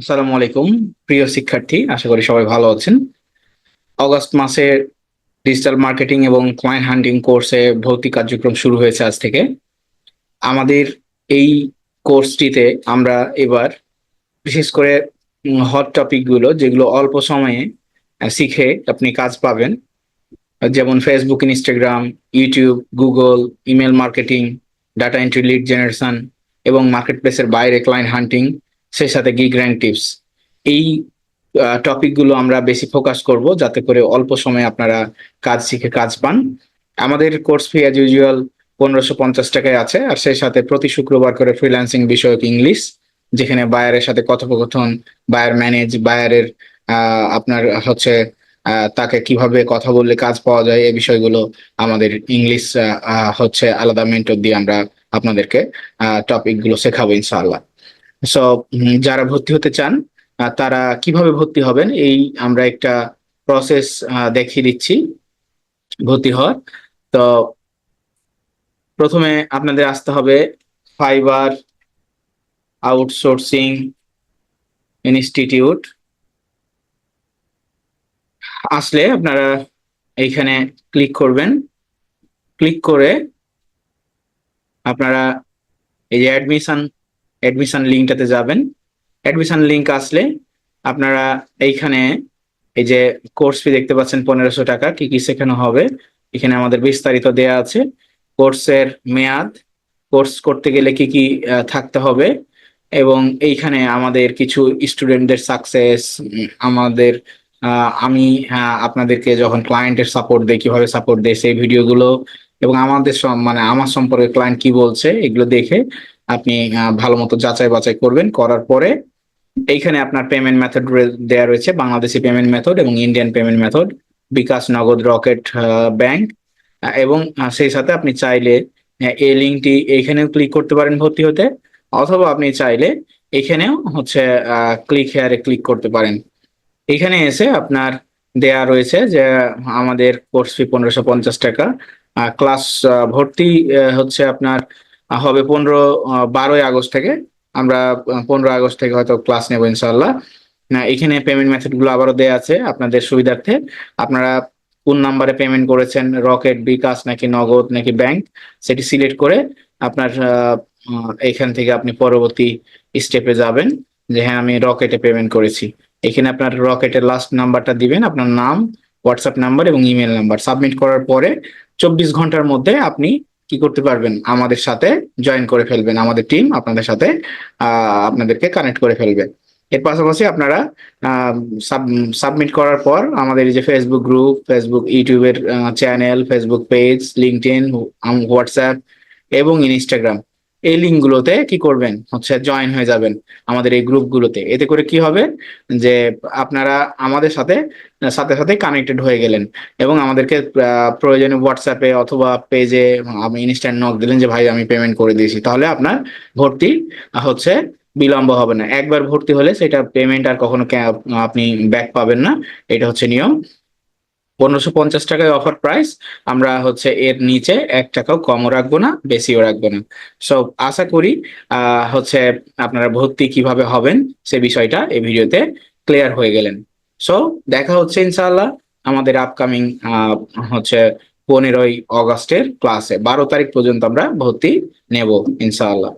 আসসালামু আলাইকুম, প্রিয় শিক্ষার্থী, আশা করি সবাই ভালো আছেন। অগস্ট মাসে ডিজিটাল মার্কেটিং এবং ক্লায়েন্ট হান্টিং কোর্সে ভর্তি কার্যক্রম শুরু হয়েছে আজ থেকে। আমাদের এই কোর্সটিতে আমরা এবার বিশেষ করে হট টপিকগুলো যেগুলো অল্প সময়ে শিখে আপনি কাজ পাবেন। যেমন Facebook Instagram YouTube Google email marketing data entry lead generation এবং মার্কেট প্লেসের বাইরে ক্লায়েন্ট হান্টিং সেই সাথে গিগ র্যাঙ্ক টিপস এই টপিকগুলো আমরা বেশি ফোকাস করব যাতে করে অল্প সময়ে আপনারা কাজ শিখে কাজ পান। আমাদের কোর্স ফি অ্যাজ ইউজুয়াল পনেরোশো পঞ্চাশ টাকায় আছে আর সেই সাথে প্রতি শুক্রবার করে ফ্রিল্যান্সিং বিষয়ক ইংলিশ যেখানে বায়ারের সাথে কথোপকথন বায়ার ম্যানেজ বায়ারের আপনার হচ্ছে তাকে কীভাবে কথা বললে কাজ পাওয়া যায়, এই বিষয়গুলো আমাদের ইংলিশ হচ্ছে আলাদা মেন্টর দিয়ে আমরা আপনাদেরকে টপিকগুলো শেখাবো ইনশাআল্লাহ। সো যারা ভর্তি হতে চান তারা কীভাবে ভর্তি হবেন এই আমরা একটা প্রসেস দেখিয়ে দিচ্ছি, ভর্তি হওয়ার। তো প্রথমে আপনাদের আসতে হবে ফাইবার আউটসোর্সিং ইনস্টিটিউট। আসলে আপনারা এইখানে ক্লিক করবেন। ক্লিক করে আপনারা এই যে অ্যাডমিশন অ্যাডমিশন লিঙ্কটাতে যাবেন। অ্যাডমিশন লিঙ্ক আসলে আপনারা এইখানে এই যে কোর্স ফি দেখতে পাচ্ছেন পনেরোশো টাকা, কি কি শেখানো হবে, এখানে আমাদের বিস্তারিত দেয়া আছে। কোর্সের মেয়াদ কোর্স করতে গেলে কি কি থাকতে হবে এবং এইখানে আমাদের কিছু স্টুডেন্টদের সাকসেস আমাদের আমি আপনাদেরকে যখন ক্লায়েন্টের সাপোর্ট দেই, কীভাবে সাপোর্ট দেয় সেই ভিডিওগুলো এবং আমাদের মানে আমার সম্পর্কে ক্লায়েন্ট কি বলছে, এগুলো দেখে আপনি ভালো মতো যাচাই বাছাই করবেন। করার পরে এইখানে আপনার পেমেন্ট মেথড দেওয়া রয়েছে, বাংলাদেশি পেমেন্ট মেথড এবং Indian payment method bKash Nagad Rocket bank এবং সেই সাথে আপনি চাইলে এই লিঙ্কটি এইখানেও ক্লিক করতে পারেন ভর্তি হতে, অথবা আপনি চাইলে এখানেও হচ্ছে ক্লিক হেয়ারে ক্লিক করতে পারেন। এখানে এসে আপনার দেয়া রয়েছে যে, আমাদের কোর্স ফি পনেরোশো পঞ্চাশ টাকা ক্লাস ভর্তি হচ্ছে আপনার হবে পনেরো বারোই আগস্ট থেকে। আমরা পনেরো আগস্ট থেকে হয়তো ক্লাস নেব ইনশাল্লাহ না, এখানে পেমেন্ট মেথডগুলো আবারও দেয়া আছে আপনাদের সুবিধার্থে। আপনারা কোন নাম্বারে পেমেন্ট করেছেন রকেট বিকাশ নাকি নগদ নাকি ব্যাংক সেটি সিলেক্ট করে আপনার এখান থেকে আপনি পরবর্তী স্টেপে যাবেন যে হ্যাঁ আমি রকেটে পেমেন্ট করেছি। এখানে আপনার রকেটের লাস্ট নাম্বারটা দিবেন, আপনার নাম হোয়াটসঅ্যাপ নাম্বার এবং ইমেল নাম্বার সাবমিট করার পরে চব্বিশ ঘণ্টার মধ্যে আপনি কি করতে পারবেন? আমাদের সাথে জয়েন করে ফেলবেন। আমাদের টিম আপনাদের সাথে আপনাদেরকে কানেক্ট করে ফেলবে। এর পাশাপাশি আপনারা সাবমিট করার পর আমাদের যে ফেসবুক গ্রুপ ফেসবুক ইউটিউবের channel Facebook page LinkedIn WhatsApp এবং ইনস্টাগ্রাম এই লিঙ্কগুলোতে কি করবেন? হচ্ছে জয়েন হয়ে যাবেন আমাদের এই গ্রুপগুলোতে এতে করে কি হবে? যে আপনারা আমাদের সাথে সাথে সাথে কানেক্টেড হয়ে গেলেন। এবং আমাদেরকে প্রয়োজনে হোয়াটসঅ্যাপে অথবা পেজে আপনি ইনস্ট্যান্ট নক দিলেন যে, ভাই, আমি পেমেন্ট করে দিয়েছি। তাহলে আপনার ভর্তি হচ্ছে, বিলম্ব হবে না। একবার ভর্তি হলে সেটা পেমেন্ট আর কখনো আপনি ব্যাক পাবেন না। এটা হচ্ছে নিয়ম। পনেরোশো পঞ্চাশ টাকায় অফার প্রাইস আমরা হচ্ছে এর নিচে এক টাকাও কমও রাখব না, বেশিও রাখব না। সো আশা করি হচ্ছে আপনারা ভর্তি কীভাবে হবেন সে বিষয়টা এই ভিডিওতে ক্লিয়ার হয়ে গেলেন। সো দেখা হচ্ছে ইনশাআল্লাহ আমাদের আপকামিং হচ্ছে পনেরোই অগস্টের ক্লাসে বারো তারিখ পর্যন্ত আমরা ভর্তি নেব ইনশাআল্লাহ।